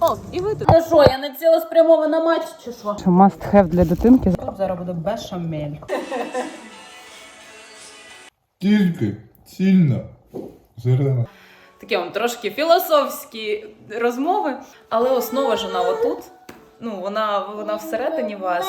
О, і ви тут. Ну що, я не цілеспрямована матч чи що? Must have для дитинки. Тут зараз буде бешамель. Тільки сильно зерна. Такі вам трошки філософські розмови, але основа ж вона отут. Ну, вона, вона всередині вас.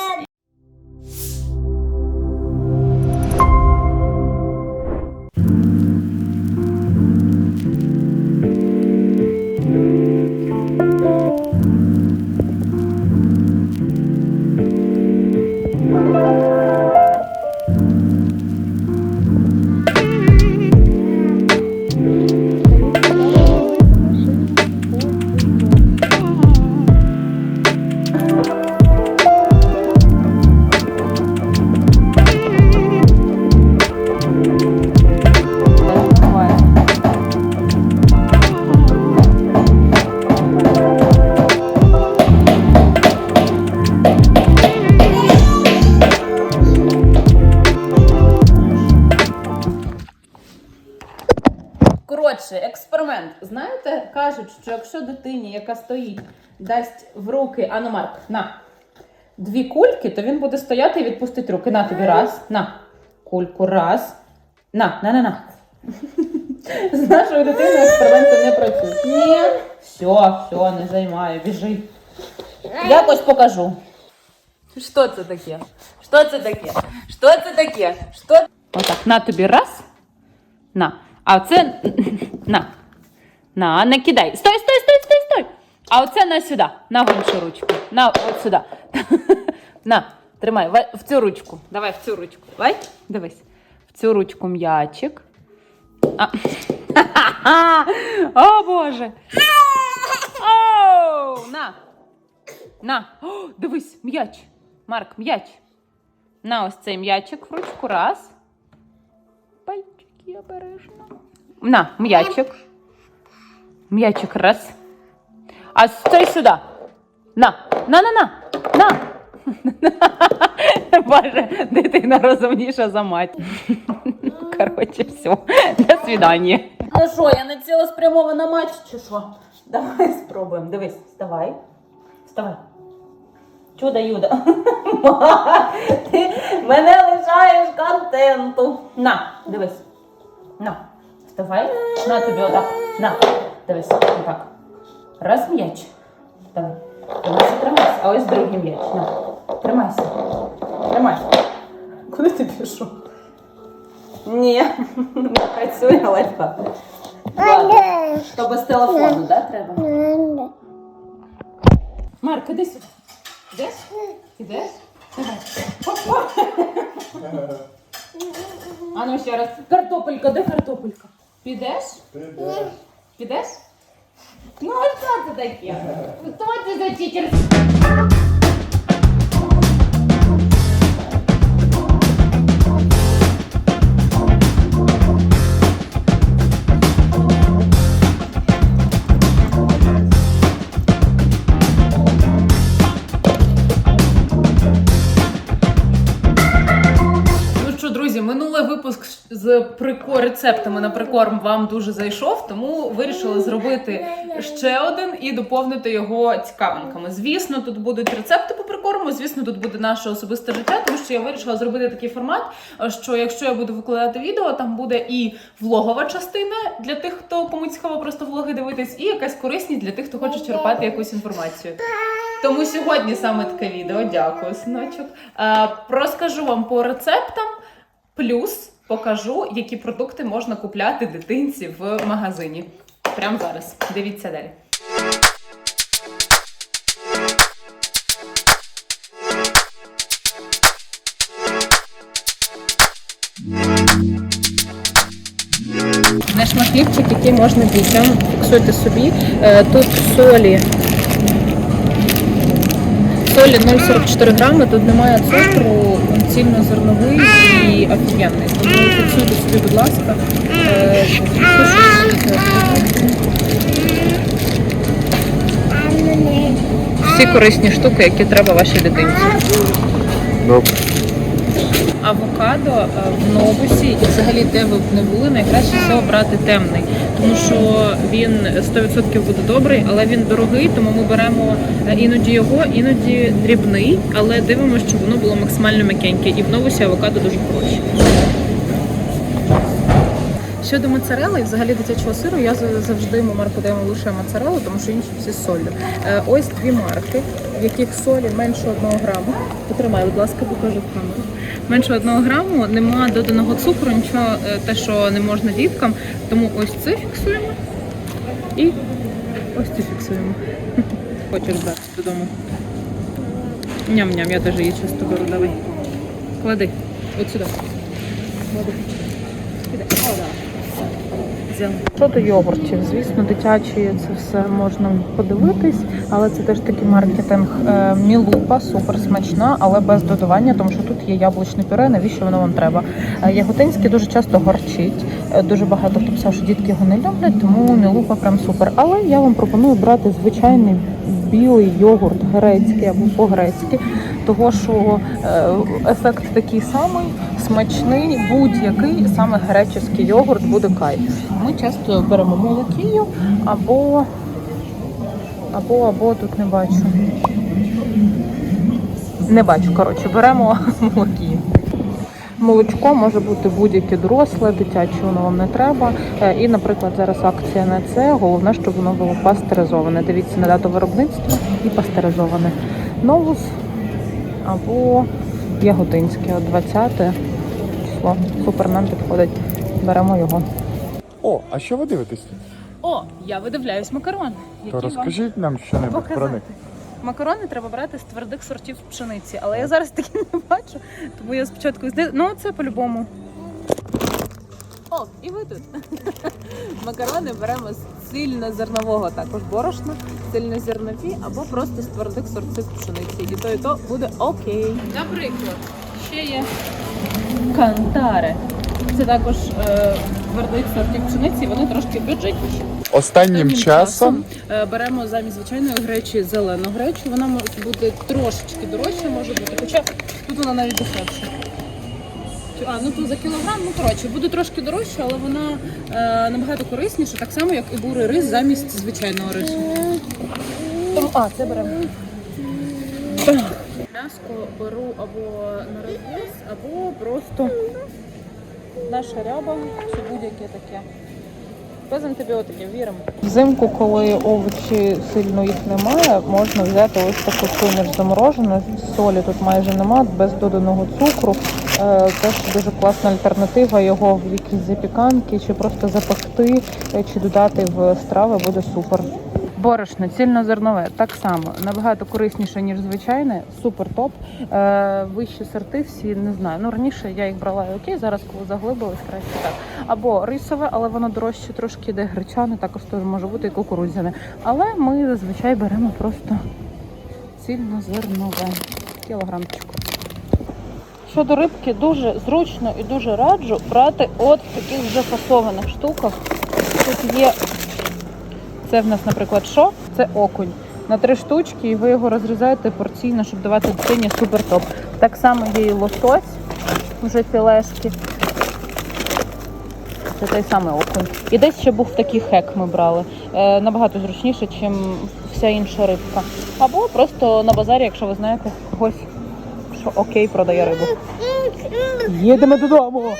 Кажуть, що якщо дитині, яка стоїть, дасть в руки, ану Марк, на дві кульки, то він буде стояти і відпустить руки. На тобі раз, на кульку, раз. На, на, на, на. З нашою дитиною експерименти не працюють. Ні. Все, все, не займаю, біжи. Якось покажу. Що це таке? Що це таке? Що це таке? Що? Отак, на тобі раз. На. А оце на. На, не кидай. Стой, стой, стой, стой, стой. А оце на сюди. На іншу ручку. На от сюди. На, тримай, в- в цю ручку. Давай в цю ручку. Давай, дивись. В цю ручку м'ячик. А. О, Боже. Оу, на. На. О, дивись, м'яч. Марк, м'яч. На ось цей м'ячик в ручку. Раз. Пальчики обережно. На, м'ячик. М'ячик раз. А стой сюди. На, на, на, на, на. Боже, дитина розумніша за мать. Коротше, все. До свидання. Ну що, я не цілеспрямована матч чи що? Давай спробуємо. Дивись, вставай. Вставай. Чудо Юда. Ти мене лишаєш контенту. На, дивись. На. Вставай. На тобі отак. На. Дивись. Отак. Раз м'яч. Давай. Тримайся, тримайся. А ось другий м'яч. На. Тримайся. Тримайся. Куди ти пішов? Ні, не працює лайфхак. То без телефону, да, треба? Марк, іди сюди. Ідеш? Ідеш? Давай. А ну ще раз. Картопелька, де картопелька? Підеш? Підеш? Ну, а що це таке? Хто це за читер? З прикор рецептами на прикорм вам дуже зайшов, тому вирішили зробити ще один і доповнити його цікавинками. Звісно, тут будуть рецепти по прикорму. Звісно, тут буде наше особисте життя, тому що я вирішила зробити такий формат, що якщо я буду викладати відео, там буде і влогова частина для тих, хто кому цікаво просто влоги дивитись, і якась корисність для тих, хто хоче черпати якусь інформацію. Тому сьогодні саме таке відео. Дякую, синочок. Е, розкажу вам по рецептам, плюс покажу, які продукти можна купляти дитинці в магазині. Прямо зараз. Дивіться далі. Наш хлібчик, який можна дітям, фіксуйте собі. Е, Тут солі Солі 0,44 грами, тут немає цукру, він цільнозерновий і офігенний. Фіксуйте собі, будь ласка. Е. Всі корисні штуки, які треба вашій дитинці. Добре. авокадо е, в новусі і взагалі де ви б не були, найкраще всього брати темний, тому що він 100% буде добрий, але він дорогий, тому ми беремо е, іноді його, іноді дрібний, але дивимося, щоб воно було максимально м'якеньке. І в новусі авокадо дуже хороші. Щодо моцарели і взагалі дитячого сиру, я завжди ми марку даємо лише моцарелу, тому що інші всі з солью. Е, Ось дві марки, в яких солі менше одного граму. Потримай, будь ласка, покажи в камеру. Менше одного граму, нема доданого цукру, нічого е, те, що не можна діткам. Тому ось це фіксуємо і ось це фіксуємо. Хочеш брати додому. Ням-ням, я теж її часто беру, давай. Клади. От сюди. Клади. Взяла. Щодо йогуртів, звісно, дитячі це все можна подивитись, але це теж такий маркетинг. Е, Мілупа супер смачна, але без додавання, тому що тут є яблучне пюре. Навіщо воно вам треба? Е, Яготинське дуже часто горчить. Е, Дуже багато хто писав, що дітки його не люблять, тому мілупа прям супер. Але я вам пропоную брати звичайний білий йогурт грецький або по-грецьки, того що е, ефект такий самий, смачний, будь-який саме греческий йогурт буде кайф. Ми часто беремо молокію або або або тут не бачу. Не бачу, коротше, беремо молокію. Молочко може бути будь-яке доросле, дитяче воно вам не треба. Е, І, наприклад, зараз акція на це. Головне, щоб воно було пастеризоване. Дивіться на дату виробництва і пастеризоване. Новус або яготинське, от 20 число. Супер нам підходить. Беремо його. О, а що ви дивитесь? О, я видивляюсь макарон. То розкажіть нам що не про них. Макарони треба брати з твердих сортів пшениці, але я зараз такі не бачу, тому я спочатку зде- Ну, це по-любому. О, і ви тут. Макарони беремо з цільнозернового також борошна, цільнозернові або просто з твердих сортів пшениці. І то, і то буде окей. Наприклад, ще є кантаре. Це також е, твердих сортів пшениці, вони трошки бюджетніші. Останнім Останнім часом е, беремо замість звичайної гречі зелену гречу. Вона може бути трошечки дорожча, може бути, хоча тут вона навіть дешевша. А, ну то за кілограм, ну коротше, буде трошки дорожче, але вона е, набагато корисніша, так само, як і бурий рис замість звичайного рису. А, це беремо. М'яско беру або на розв'яз, або просто наша ряба чи будь-яке таке. Без антибіотиків віримо. Взимку, коли овочі сильно їх немає, можна взяти ось таку суміш заморожену. Солі тут майже нема, без доданого цукру. Е, Теж дуже класна альтернатива його в якісь запіканки, чи просто запекти, е, чи додати в страви буде супер. Борошно, цільнозернове, так само набагато корисніше, ніж звичайне, супер топ. Е, вищі сорти всі не знаю. Ну раніше я їх брала і окей, зараз коли заглибилась, краще так. Або рисове, але воно дорожче трошки йде гречане, також теж може бути і кукурудзяне. Але ми зазвичай беремо просто цільнозернове кілограмчик. Щодо рибки, дуже зручно і дуже раджу брати от в таких вже фасованих штуках. Тут є це в нас, наприклад, що? Це окунь. На три штучки, і ви його розрізаєте порційно, щоб давати дитині супер топ. Так само є і лосось, вже філешки. Це той самий окунь. І десь ще був такий хек ми брали. Е, набагато зручніше, ніж вся інша рибка. Або просто на базарі, якщо ви знаєте когось, що окей продає рибу. Їдемо додому.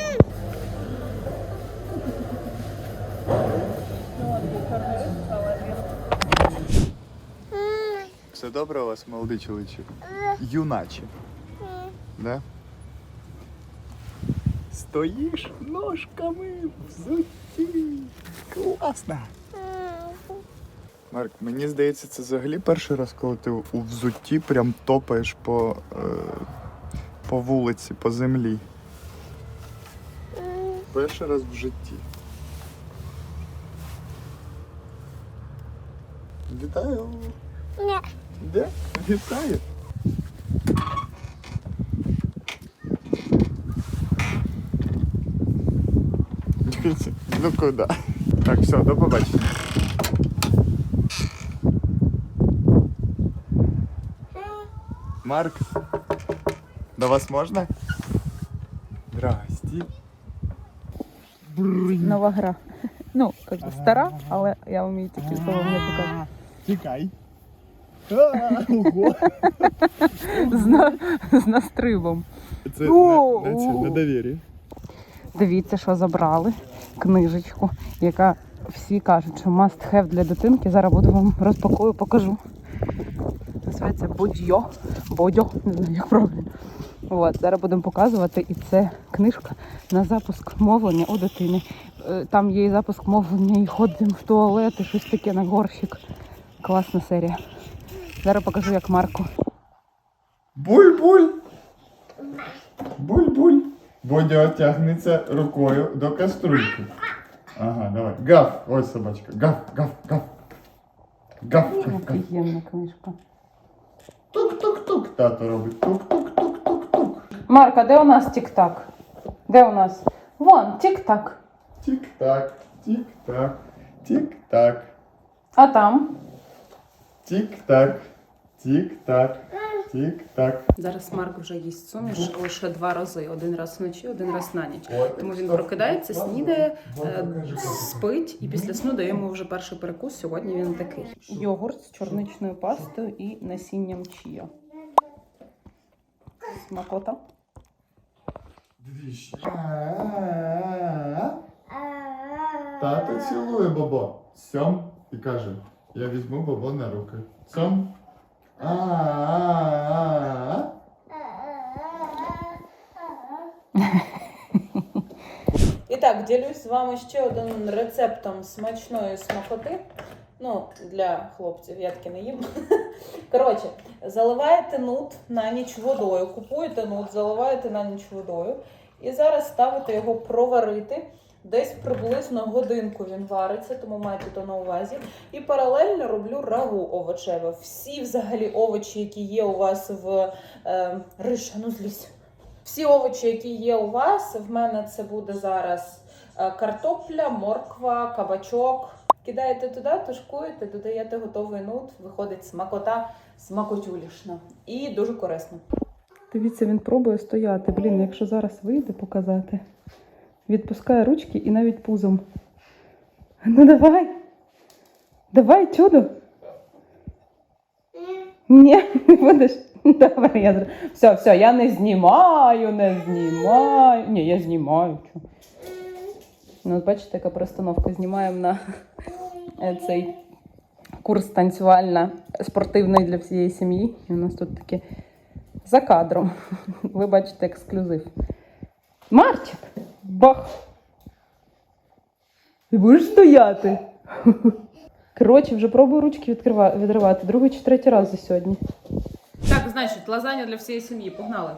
Добре у вас, молодий чоловічок? Юначе. Да? Стоїш ножками в взутті. Класно. Марк, мені здається, це взагалі перший раз, коли ти у взутті прям топаєш по, е, по вулиці, по землі. Перший раз в житті. Вітаю! Де? Вітаю. Ну куди? Так, все, до побачення. Марк, до вас можна? Здрасті. Нова гра. Ну, как бы стара, але я вмію такі слова не показати. Тікай. З, на, з настрибом. Це на, на, це, на довір'ї. Дивіться, що забрали. Книжечку, яка всі кажуть, що must have для дитинки. Зараз буду вам розпакую, покажу. Називається Бодьо. Бодьо, не знаю, як правильно. От, зараз будемо показувати, і це книжка на запуск мовлення у дитини. Е, Там є і запуск мовлення, і ходимо в туалет, і щось таке на горщик. Класна серія. Зараз покажу, як Марко. Буль-буль. Буль-буль. Бодя тягнеться рукою до каструльки. Ага, давай. Гав. Ось собачка. Гав, гав, гав. Гав, гав, гав. Офігенна книжка. Тук-тук-тук. Тато робить. Тук-тук-тук-тук-тук. Марка, де у нас тік-так? Де у нас? Вон, тік-так. Тік-так, тік-так, тік-так, А там? тік-так, тік-так, тік-так. Зараз Марк вже їсть суміш лише два рази: один раз вночі, один раз на ніч. Тому він прокидається, снідає, е, спить, і після сну даємо вже перший перекус. Сьогодні він такий: йогурт з чорничною пастою і насінням чія. Смакота. Тато цілує бабо. Сьом і каже, я візьму бабо на руки. Сьом. А-а-а. І так, ділюсь з вами ще один рецептом смачної смакоти. Ну, для хлопців, я таки не їм. Коротше, заливаєте нут на ніч водою, купуєте нут, заливаєте на ніч водою. І зараз ставите його проварити. Десь приблизно годинку він вариться, тому майте то на увазі. І паралельно роблю рагу овочеве. Всі взагалі овочі, які є у вас в е, Риша, ну злізь. Всі овочі, які є у вас, в мене це буде зараз е, картопля, морква, кабачок. Кидаєте туди, тушкуєте, додаєте готовий нут, виходить смакота, смакотюлішна. І дуже корисно. Дивіться, він пробує стояти. Блін, якщо зараз вийде показати. Відпускає ручки і навіть пузом. Ну давай. Давай, чудо. Ні, не будеш. Добре, я все, все, я не знімаю, не знімаю. Ні, я знімаю. Ну, бачите, яка перестановка. Знімаємо на е, цей курс танцювальна спортивний для всієї сім'ї. І у нас тут таке за кадром. Ви бачите ексклюзив. Марчик! Бах! Ти будеш стояти? Коротше, вже пробую ручки відривати. Другий чи третій раз за сьогодні. Значить, лазанья для всієї сім'ї. Погнали.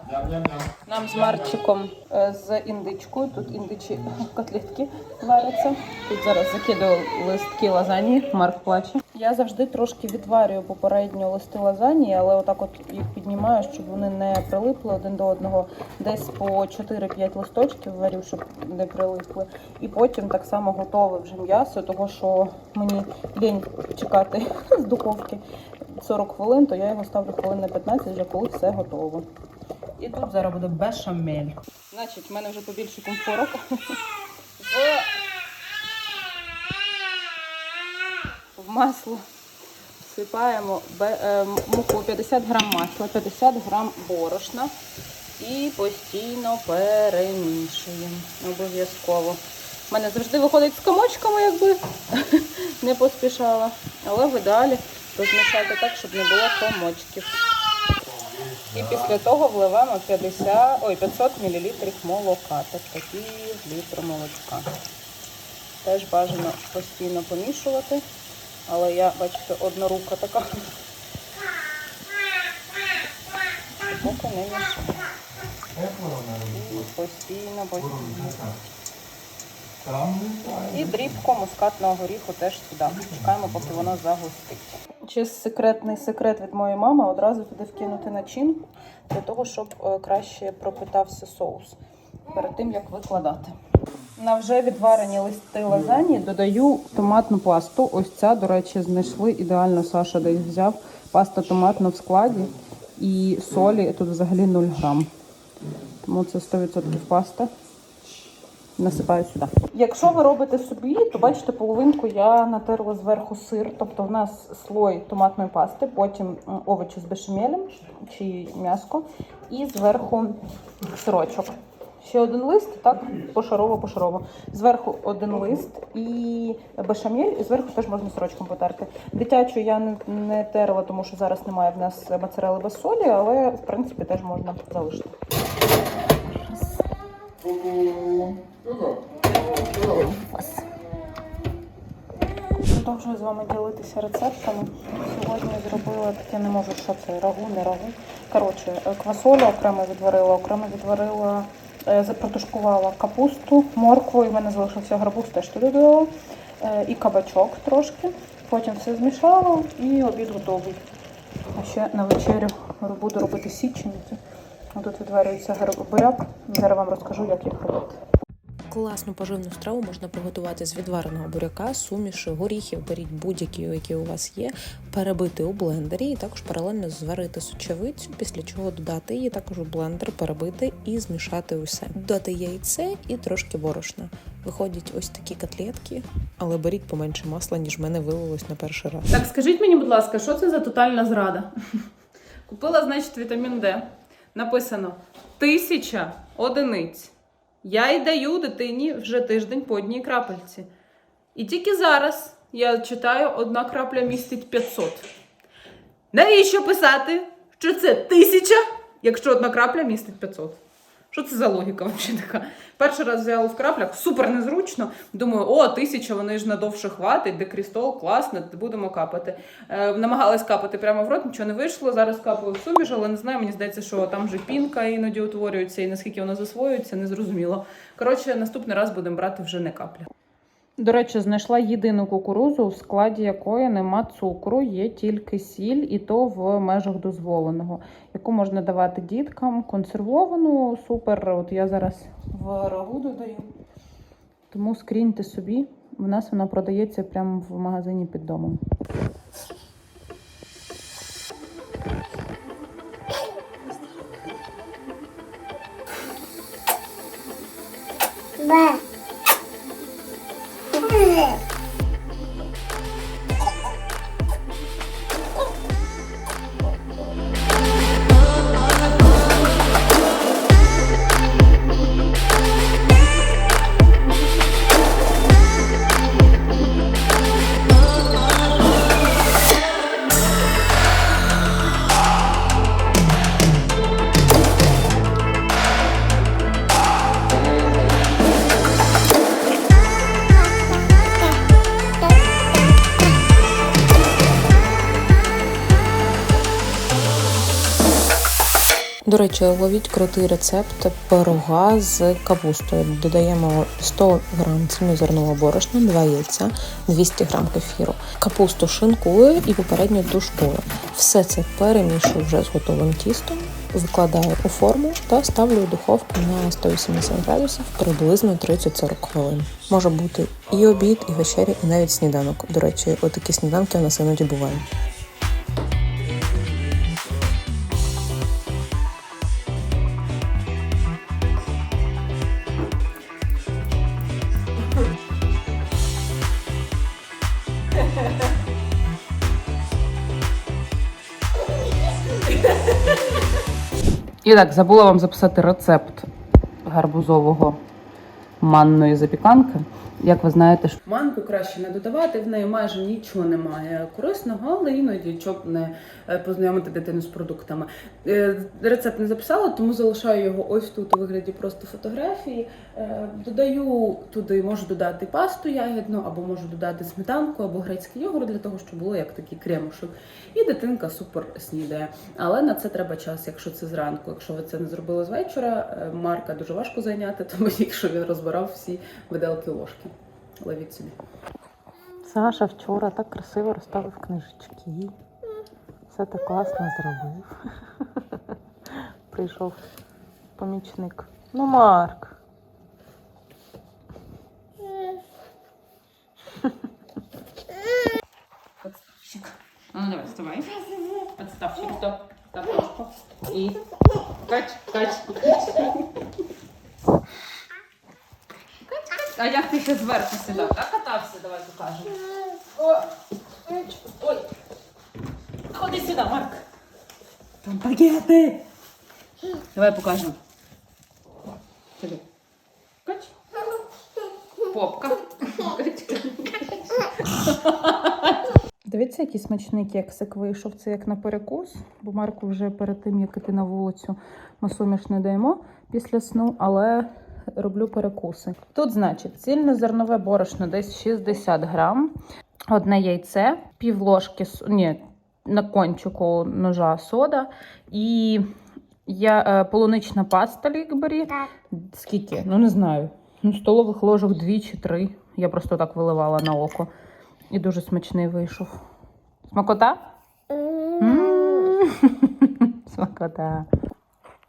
Нам з Марчиком е, з індичкою. Тут індичі котлетки варяться. Тут зараз закидаю листки лазані. Марк плаче. Я завжди трошки відварюю попередньо листи лазані, але отак от їх піднімаю, щоб вони не прилипли один до одного. Десь по 4-5 листочків варю, щоб не прилипли. І потім так само готове вже м'ясо, того що мені лінь чекати з духовки 40 хвилин, то я його ставлю хвилин на 15, вже коли все готово. І тут зараз буде бешамель. Значить, в мене вже побільше комфорок. В, масло всипаємо е, муку 50 грам масла, 50 грам борошна і постійно перемішуємо. Обов'язково. У мене завжди виходить з комочками, якби не поспішала. Але в ідеалі розмішати так, щоб не було комочків. І після того вливаємо 50, ой, 500 мл молока, тобто пів літру молочка. Теж бажано постійно помішувати, але я, бачите, однорука така. Поки не мішаю. І постійно, постійно. І дрібку мускатного горіху теж сюди. Чекаємо, поки воно загустить. Ще секретний секрет від моєї мами одразу туди вкинути начинку для того, щоб е, краще пропитався соус перед тим, як викладати. На вже відварені листи лазані додаю томатну пасту. Ось ця, до речі, знайшли ідеально Саша десь взяв. Паста томатна в складі і солі тут взагалі 0 грам. Тому це 100% паста. Насипаю сюди. Якщо ви робите собі, то бачите, половинку я натерла зверху сир. Тобто в нас слой томатної пасти, потім овочі з бешамелем чи м'яско, і зверху сирочок. Ще один лист, так, пошарово, пошарово. Зверху один лист і бешамель, і зверху теж можна сирочком потерти. Дитячу я не, не терла, тому що зараз немає в нас моцарели без солі, але в принципі теж можна залишити. Продовжую з вами ділитися рецептами. Сьогодні зробила таке, не можу, що це рагу, не рагу. Коротше, е, квасолю окремо відварила, окремо відварила, е, запротушкувала капусту, моркву, і в мене залишився гарбуз, теж туди додала. Е, І кабачок трошки. Потім все змішала і обід готовий. А ще на вечерю буду робити січеники. Тут відварюється буряк. Зараз вам розкажу, як їх робити. Класну поживну страву можна приготувати з відвареного буряка, суміші, горіхів, беріть будь-які, які у вас є, перебити у блендері і також паралельно зварити сочевицю, після чого додати її також у блендер, перебити і змішати усе. Додати яйце і трошки борошна. Виходять ось такі котлетки, але беріть поменше масла, ніж мене вилилось на перший раз. Так, скажіть мені, будь ласка, що це за тотальна зрада? Купила, значить, вітамін Д. Написано тисяча одиниць. Я й даю дитині вже тиждень по одній крапельці. І тільки зараз я читаю, одна крапля містить 500. Навіщо писати, що це тисяча, якщо одна крапля містить 500? Що це за логіка взагалі така? Перший раз взяла в краплях, супер незручно. Думаю, о, тисяча, вони ж надовше хватить, де крістол, класно, будемо капати. Е, намагалась капати прямо в рот, нічого не вийшло. Зараз капаю в суміш, але не знаю, мені здається, що там вже пінка іноді утворюється, і наскільки вона засвоюється, не зрозуміло. Коротше, наступний раз будемо брати вже не капля. До речі, знайшла єдину кукурузу, в складі якої нема цукру, є тільки сіль, і то в межах дозволеного, яку можна давати діткам. Консервовану, супер. От я зараз в рагу додаю. Тому скріньте собі. В нас вона продається прямо в магазині під домом. Б. Б. ловіть крутий рецепт пирога з капустою. Додаємо 100 грам цільнозерного борошна, 2 яйця, 200 грам кефіру. Капусту шинкую і попередньо тушкую. Все це перемішую вже з готовим тістом, викладаю у форму та ставлю у духовку на 180 градусів приблизно 30-40 хвилин. Може бути і обід, і вечеря, і навіть сніданок. До речі, отакі сніданки у нас іноді бувають. Так, забула вам записати рецепт гарбузового манної запіканки. Як ви знаєте, манку краще не додавати, в неї майже нічого немає корисного, але іноді щоб не е, познайомити дитину з продуктами. Е, Рецепт не записала, тому залишаю його ось тут у вигляді просто фотографії. Е, Додаю туди, можу додати пасту ягідну, або можу додати сметанку, або грецький йогурт для того, щоб було як такий кремушок. І дитинка супер снідає. Але на це треба час, якщо це зранку. Якщо ви це не зробили з вечора, Марка дуже важко зайняти, тому якщо він розбирав всі виделки ложки. Ловіть собі. Саша вчора так красиво розставив книжечки. Все так класно зробив. Прийшов помічник. Ну, Марк. Подставщик. Ну давай, вставай. Подставщик, стоп. Картошку. І кач, кач, кач. А як ти ще зверху сідав? Так катався, давай покажемо. О, ой. Ходи сюди, Марк. Там пакети. Давай покажемо. Сюди. Кач. Попка. Дивіться, який смачний кексик вийшов. Це як на перекус, бо Марку вже перед тим, як іти на вулицю, ми суміш не даємо після сну, але роблю перекуси. Тут, значить, цільнозернове борошно десь 60 грам, одне яйце, пів ложки, ні, на кончику ножа сода і я, е, полунична паста лікбері. Скільки? Ну не знаю. Ну, столових ложок дві чи три. Я просто так виливала на око. І дуже смачний вийшов. Смакота? Смакота.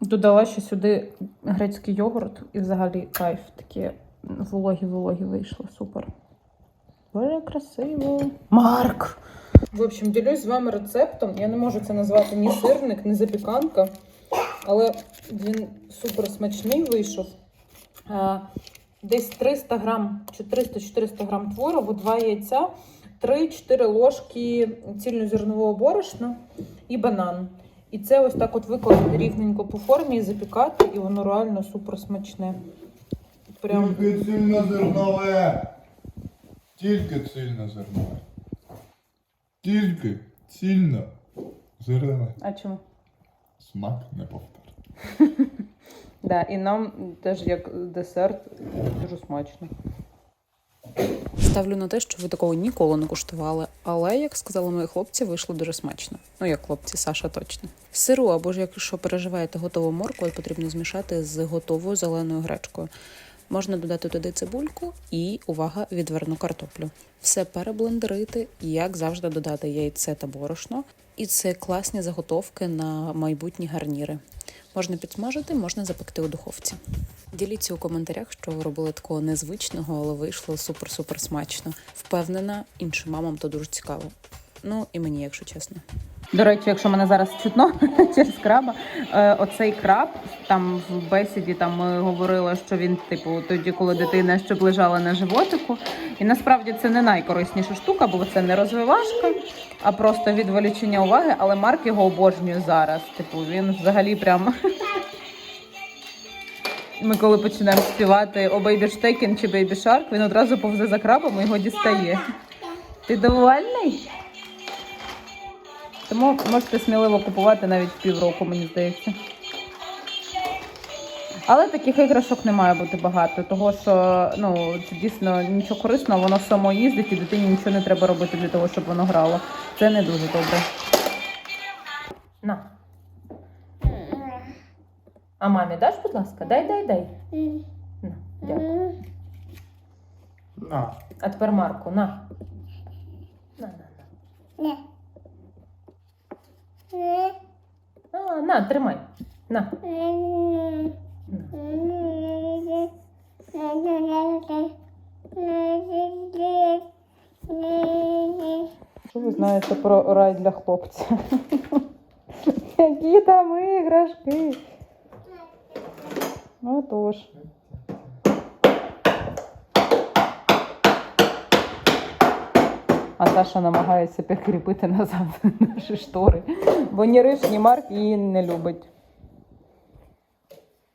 Додала ще сюди грецький йогурт і взагалі кайф. Такі вологі-вологі вийшло. Супер. Боже, красиво. Марк! В общем, ділюсь з вами рецептом. Я не можу це назвати ні сирник, ні запіканка, але він супер смачний вийшов. Е, Десь 300 грам чи 300-400 грам творогу, 2 яйця, 3-4 ложки цільнозернового борошна і банан. І це ось так от викладати рівненько по формі і запікати, і воно реально супер смачне. Прям Тільки цільнозернове. Тільки цільнозернове. Тільки цільнозернове. а чому? Смак не повтор. Да, і нам теж як десерт дуже смачно. Ставлю на те, що ви такого ніколи не куштували, але, як сказали мої хлопці, вийшло дуже смачно. Ну, як хлопці, Саша точно. Сиру або ж якщо переживаєте готову моркву, потрібно змішати з готовою зеленою гречкою. Можна додати туди цибульку і, увага, відверну картоплю. Все переблендерити, як завжди, додати яйце та борошно. І це класні заготовки на майбутні гарніри. Можна підсмажити, можна запекти у духовці. Діліться у коментарях, що ви робили такого незвичного, але вийшло супер-супер смачно. Впевнена, іншим мамам то дуже цікаво. Ну і мені, якщо чесно. До речі, якщо мене зараз чутно через краба, е, оцей краб там в бесіді там ми говорили, що він, типу, тоді, коли дитина щоб лежала на животику. І насправді це не найкорисніша штука, бо це не розвивашка, а просто відволічення уваги. Але Марк його обожнює зараз. Типу, він взагалі прям. Ми коли починаємо співати о Baby Штекін чи Baby Shark, він одразу повзе за крабом і його дістає. Ти довольний? Тому можете сміливо купувати навіть в півроку, мені здається. Але таких іграшок не має бути багато, того що ну, це дійсно нічого корисного, воно само їздить і дитині нічого не треба робити для того, щоб воно грало. Це не дуже добре. На. А мамі даш, будь ласка? Дай, дай, дай. На, дякую. На. А тепер Марку, на. На, на, на. А, на, тримай. На. Що ви знаєте про рай для хлопця? Які там іграшки? Ну тож. А Саша намагається прикріпити назад наші штори. Бо ні Риш, ні Марк її не любить.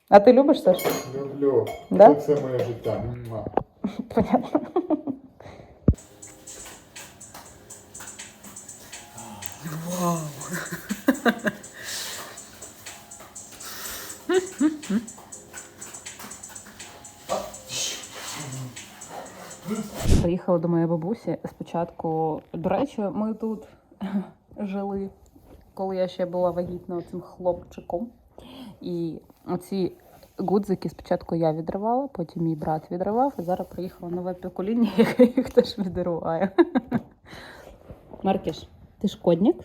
А ти любиш Саш? Люблю. Да? Це моє життя. Понятно. Приїхала до моєї бабусі спочатку. До речі, ми тут жили, коли я ще була вагітна цим хлопчиком. І оці гудзики спочатку я відривала, потім мій брат відривав, і зараз приїхало нове покоління, яке їх теж відриває. Маркіш, ти шкодник?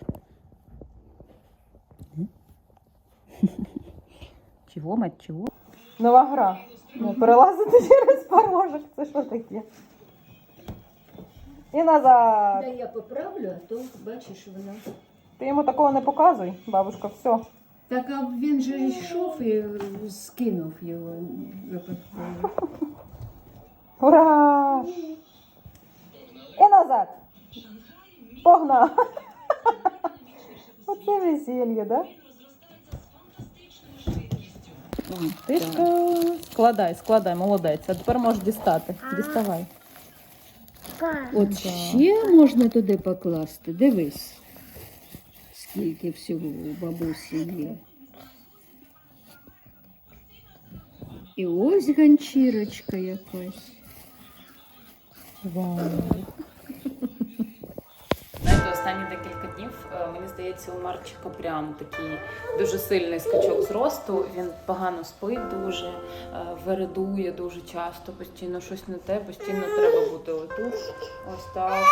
Чого, мать, чого? Нова гра. Ну, перелазити через порожок, це що таке? І назад. Да я поправлю, а то бачиш, воно Ти йому такого не показуй, бабушка, все. Так а він же йшов і скинув його випадково. Ура! І назад. Погнав. Оце весілля, да? Тишка. Складай, складай, молодець. А тепер можеш дістати. Діставай. От ще можна туди покласти. Дивись, скільки всього у бабусі є. І ось ганчірочка якась. Вау. Знаєте, останні декілька днів е, мені здається, у Марчика прям такий дуже сильний скачок зросту. Він погано спить дуже, е, вередує дуже часто, постійно щось не те, постійно треба бути отут. Ось так.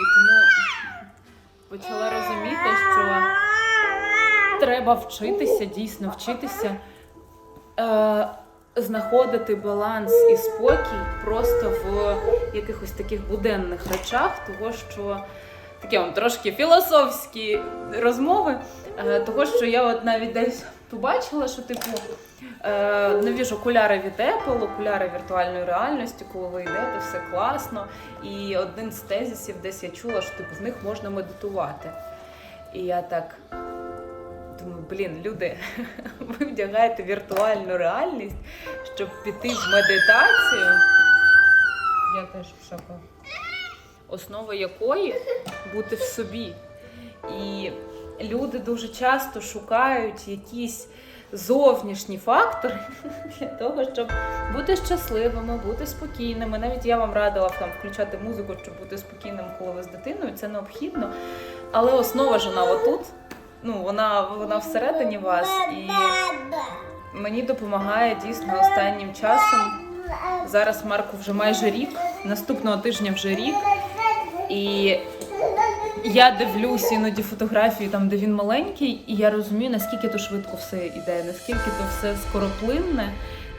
І тому почала розуміти, що треба вчитися, дійсно вчитися. Знаходити баланс і спокій просто в якихось таких буденних речах, того що таке вам трошки філософські розмови, е, того що я от навіть десь побачила, що типу е, нові ж окуляри від Apple, окуляри віртуальної реальності, коли ви йдете, все класно. І один з тезисів, десь я чула, що типу в них можна медитувати. І я так думаю, блін, люди, ви вдягаєте віртуальну реальність, щоб піти в медитацію. Я теж в шоку. Основа якої бути в собі. І люди дуже часто шукають якісь зовнішні фактори для того, щоб бути щасливими, бути спокійними. Навіть я вам радила там включати музику, щоб бути спокійним, коли ви з дитиною. Це необхідно. Але основа ж вона отут. Ну, вона, вона всередині вас. І мені допомагає дійсно останнім часом. Зараз Марку вже майже рік, наступного тижня вже рік. І я дивлюсь іноді фотографії там, де він маленький, і я розумію, наскільки то швидко все йде, наскільки то все скороплинне.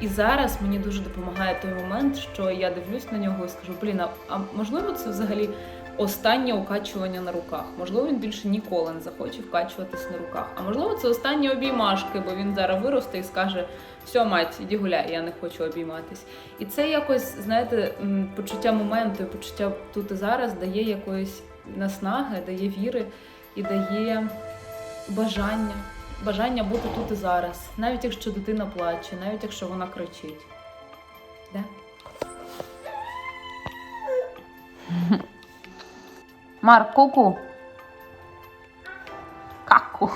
І зараз мені дуже допомагає той момент, що я дивлюсь на нього і скажу: блін, а- можливо, це взагалі останнє укачування на руках. Можливо, він більше ніколи не захоче вкачуватись на руках. А можливо, це останні обіймашки, бо він зараз виросте і скаже: все, мать, іди гуляй, я не хочу обійматись. І це якось, знаєте, почуття моменту, почуття тут і зараз дає якоїсь наснаги, дає віри і дає бажання. Бажання бути тут і зараз, навіть якщо дитина плаче, навіть якщо вона кричить. Да? Марк, ку-ку. Каку.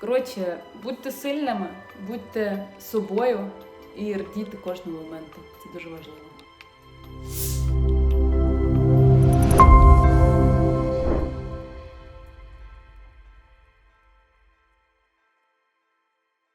Коротше, будьте сильними, будьте собою і радійте кожного моменту. Це дуже важливо.